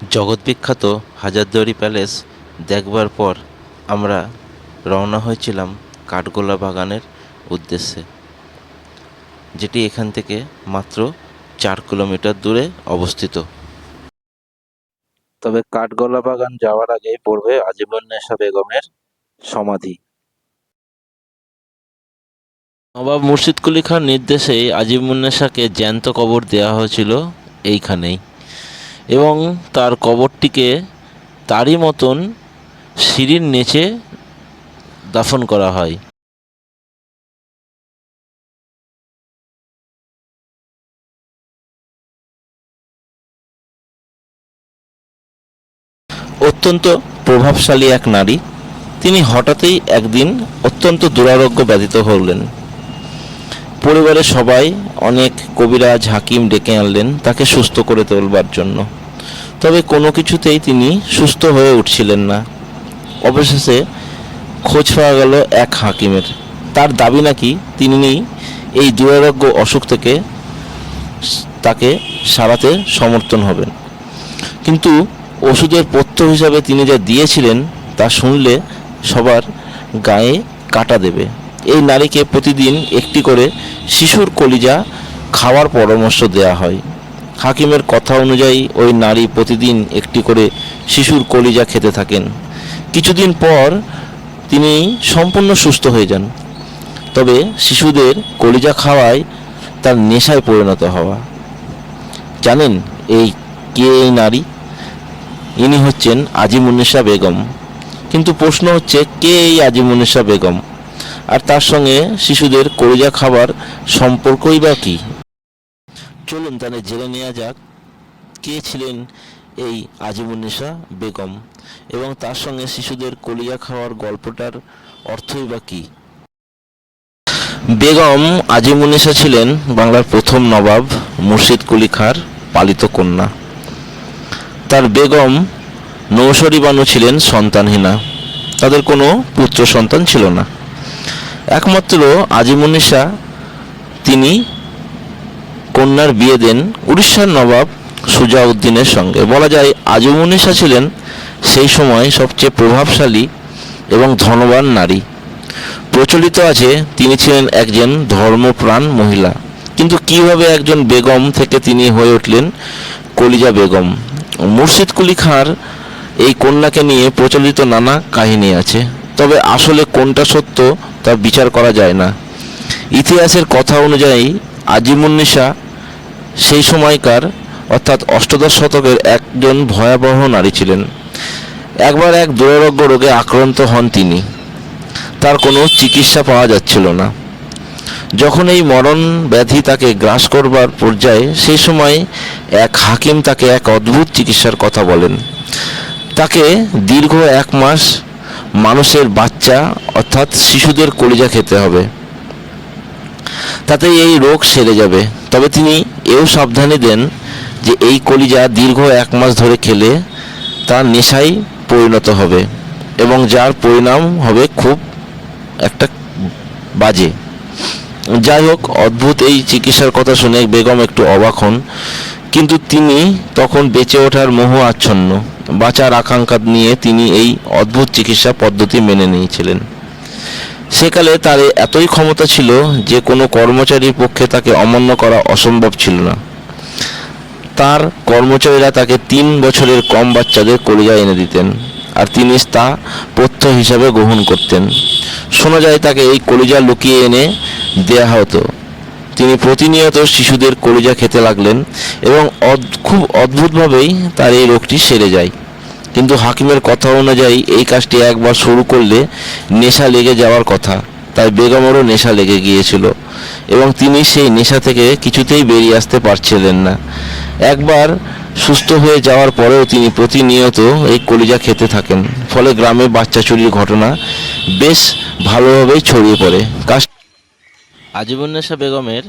জগৎবিখ্যাত Hazarduari palace দেখবার পর আমরা রওনা হয়েছিলাম কাঠগোলা বাগানের উদ্দেশ্যে, যেটি এখান থেকে মাত্র চার কিলোমিটার দূরে অবস্থিত। তবে কাঠগোলা বাগান যাওয়ার আগে পড়বে আজিমুন্নেসা বেগমের সমাধি। নবাব মুর্শিদ কুলি খান নির্দেশে আজিমুন্নেসাকে জ্যান্ত কবর দেওয়া হয়েছিল এইখানেই। এবং তার কবরটিকে তারই মতন সিঁড়ির নিচে দাফন করা হয়। অত্যন্ত প্রভাবশালী এক নারী। তিনি হঠাৎই একদিন অত্যন্ত দুরারোগ্য ব্যতীত হলেন। পরিবারের সবাই অনেক কবিরাজ হাকিম ডেকে আনলেন, তাকে সুস্থ করে তোলবার জন্য। তবে কোনো কিছুতেই তিনি সুস্থ হয়ে উঠছিলেন না। অবশেষে খোঁজ পাওয়া গেল এক হাকিমের। তার দাবি নাকি তিনি এই দুরারোগ্য অসুখ থেকে তাকে সারাতে সমর্থন হবেন। কিন্তু ওষুধের পথ্য হিসাবে তিনি যা দিয়েছিলেন তা শুনলে সবার গায়ে কাটা দেবে। এই নারীকে প্রতিদিন একটি করে শিশুর কলিজা খাওয়ার পরামর্শ দেওয়া হয়। হাকিমের কথা অনুযায়ী ওই নারী প্রতিদিন একটি করে শিশুর কলিজা খেতে থাকেন। কিছুদিন পর তিনি সম্পূর্ণ সুস্থ হয়ে যান। তবে শিশুদের কলিজা খাওয়ায় তার নেশায় পরিণত হওয়া। জানেন এই কে এই নারী? ইনি হচ্ছেন আজিমুন্নেসা বেগম। কিন্তু প্রশ্ন হচ্ছে, কে এই আজিমুন্নেসা বেগম? আর তার সঙ্গে শিশুদের কলিজা খাবার সম্পর্কই বা কী? চলুন তাহলে জেনে নেওয়া যাক কে ছিলেন এই আজিমুন্নেসা বেগম এবং তার সঙ্গে শিশুদের কলিয়া খাওয়ার গল্পটার অর্থই বা কী? বেগম আজিমুন্নেসা ছিলেন বাংলার প্রথম নবাব মুর্শিদ কুলি খাঁর পালিত কন্যা। তার বেগম নৌসরি বানু ছিলেন সন্তানহীনা। তাদের কোনো পুত্র সন্তান ছিল না। একমাত্র আজিমুন্নিসা তিনি কন্যার বিয়ে দেন উড়িষ্যার নবাব সুজাউদ্দিনের সঙ্গে। বলা যায় আজিমুন্নিসা ছিলেন সেই সময় সবচেয়ে প্রভাবশালী এবং ধনবান নারী। প্রচলিত আছে, তিনি ছিলেন একজন ধর্মপ্রাণ মহিলা। কিন্তু কীভাবে একজন বেগম থেকে তিনি হয়ে উঠলেন? কলিজা বেগম। মুর্শিদ কুলি খাঁর এই কন্যাকে নিয়ে প্রচলিত নানা কাহিনী আছে। তবে আসলে কোনটা সত্য তা বিচার করা যায় না। ইতিহাসের কথা অনুযায়ী আজিমুন্নিসা সেই সময়কার, অর্থাৎ অষ্টদশ শতকের একজন ভয়াবহ নারী ছিলেন। একবার এক দুরারোগ্য রোগে আক্রান্ত হন তিনি। তার কোনো চিকিৎসা পাওয়া যাচ্ছিল না। যখন এই মরণ ব্যাধি তাকে গ্রাস করবার পর্যায়ে, সেই সময় এক হাকিম তাকে এক অদ্ভুত চিকিৎসার কথা বলেন। তাকে দীর্ঘ এক মাস মানুষের বাচ্চা, অর্থাৎ শিশুদের কলিজা খেতে হবে। তাতে এই রোগ সেরে যাবে। তবে তিনি এও সাবধানে দেন যে এই কলিজা দীর্ঘ এক মাস ধরে খেলে তার নেশায় পরিণত হবে এবং যার পরিণাম হবে খুব একটা বাজে। যাই হোক, অদ্ভুত এই চিকিৎসার কথা শুনে বেগম একটু অবাক হন। কিন্তু তিনি তখন বেঁচে ওঠার মোহ আচ্ছন্ন। বাঁচার আকাঙ্ক্ষা নিয়ে তিনি এই অদ্ভুত চিকিৎসা পদ্ধতি মেনে নিয়েছিলেন। সেকালে তার এতই ক্ষমতা ছিল যে কোনো কর্মচারীর পক্ষে তাকে অমান্য করা অসম্ভব ছিল না। তার কর্মচারীরা তাকে তিন বছরের কম বাচ্চাদের কলিজা এনে দিতেন আর তিনি তা পথ্য হিসাবে গ্রহণ করতেন। শোনা যায় তাকে এই কলিজা লুকিয়ে এনে দেয়া হতো। তিনি প্রতিনিয়ত শিশুদের কলিজা খেতে লাগলেন এবং খুব অদ্ভুতভাবেই তার এই রোগটি সেরে যায়। কিন্তু হাকিমের কথা অনুযায়ী এই কাজটি একবার শুরু করলে নেশা লেগে যাওয়ার কথা। তাই বেগমেরও নেশা লেগে গিয়েছিল এবং তিনি সেই নেশা থেকে কিছুতেই বেরিয়ে আসতে পারছিলেন না। একবার সুস্থ হয়ে যাওয়ার পরেও তিনি প্রতিনিয়ত এই কলিজা খেতে থাকেন। ফলে গ্রামে বাচ্চা চুরির ঘটনা বেশ ভালোভাবেই ছড়িয়ে পড়ে। কাজ আজীবন নেশা বেগমের